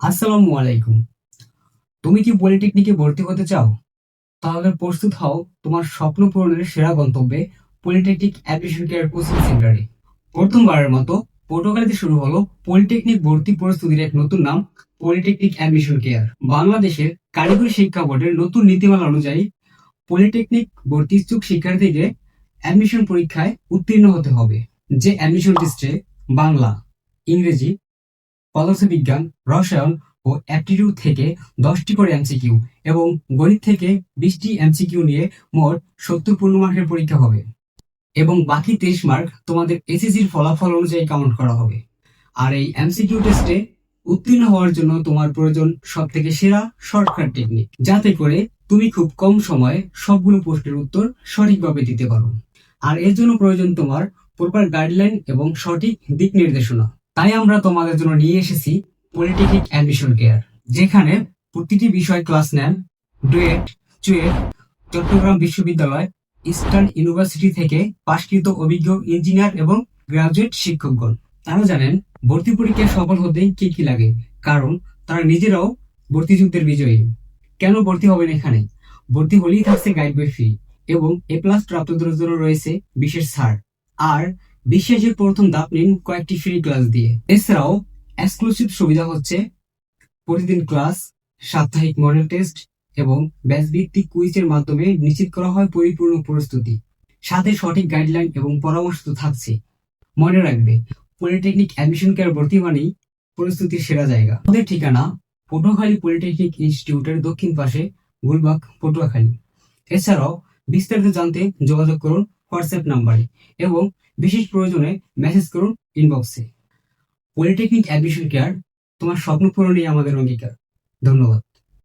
আসসালামু আলাইকুম। তুমি কি পলিটেকনিকে ভর্তি হতে চাও? তাহলে প্রস্তুত হও তোমার স্বপ্ন পূরণের সেরা গন্তব্যে পলিটেকনিক অ্যাডমিশন কেয়ার কোচিং সেন্টারে। প্রথমবারের মতো পর্তুগালিতে শুরু হলো পলিটেকনিক ভর্তি প্রস্তুতির এক নতুন নাম, পলিটেকনিক অ্যাডমিশন কেয়ার। বাংলাদেশের কারিগরি শিক্ষা বোর্ডের নতুন নীতিমালা অনুযায়ী পলিটেকনিক ভর্তি ইচ্ছুক শিক্ষার্থীকে অ্যাডমিশন পরীক্ষায় উত্তীর্ণ হতে হবে। যে অ্যাডমিশন টেস্টে বাংলা, ইংরেজি পদার্থবিজ্ঞান, রসায়ন ও অ্যাপটিটিউড থেকে দশটি করে এমসিকিউ এবং গণিত থেকে বিশটি এমসিকিউ নিয়ে মোট সত্তর পূর্ণ মার্কের পরীক্ষা হবে। এবং বাকি তেইশ মার্ক তোমাদের এসএসসির ফলাফল অনুযায়ী কাউন্ট করা হবে। আর এই এমসিকিউ টেস্টে উত্তীর্ণ হওয়ার জন্য তোমার প্রয়োজন সব থেকে সেরা শর্টকাট টেকনিক যাতে করে তুমি খুব কম সময়ে সবগুলো প্রশ্নের উত্তর সঠিকভাবে দিতে পারো। আর এর জন্য প্রয়োজন তোমার প্রপার গাইডলাইন এবং সঠিক দিক নির্দেশনা। তাই আমরা তোমাদের জন্য নিয়ে এসেছি পলিটেকনিক অ্যাডমিশন কেয়ার যেখানে প্রতিটি বিষয় ক্লাস নেন ডুয়েট চুয়েট, চট্টগ্রাম বিশ্ববিদ্যালয় ইস্টার্ন ইউনিভার্সিটি থেকে পাশকৃত অভিজ্ঞ ইঞ্জিনিয়ার এবং গ্রাজুয়েট শিক্ষকগণ। তারা জানেন, ভর্তি পরীক্ষায় সফল হতে কি কি লাগে, কারণ তারা নিজেরাও ভর্তি যুদ্ধের বিজয়ী। কেন ভর্তি হবেন এখানে? ভর্তি হলেই থাকছে গাইড বই ফ্রি এবং এ প্লাস প্রাপ্তদের জন্য রয়েছে বিশেষ ছাড়। আর বিশ্বাসের প্রথম ধাপ নিন কয়েকটি ফ্রি ক্লাস দিয়ে। এছাড়াও এক্সক্লুসিভ সুবিধা হচ্ছে প্রতিদিন ক্লাস সাপ্তাহিক মডেল টেস্ট এবং ব্যাচ ভিত্তিক কুইজের মাধ্যমে নিশ্চিত করা হয় পরিপূর্ণ প্রস্তুতি। সাথে সঠিক গাইডলাইন এবং পরামর্শ তো থাকছে। মনে রাখবে পলিটেকনিক অ্যাডমিশন কেয়ার ভর্তি মানেই প্রস্তুতির সেরা জায়গা। আমাদের ঠিকানা পটুয়াখালী পলিটেকনিক ইনস্টিটিউটের দক্ষিণ পাশে, গুলবাগ, পটুয়াখালী। এছাড়াও বিস্তারিত জানতে যোগাযোগ করুন হোয়াটসঅ্যাপ নাম্বারে এবং বিশেষ প্রয়োজনে মেসেজ করুন ইনবক্সে পলিটেকনিক অ্যাডমিশন কেয়ার তোমার স্বপ্ন পূরণেই আমাদের অঙ্গীকার। ধন্যবাদ।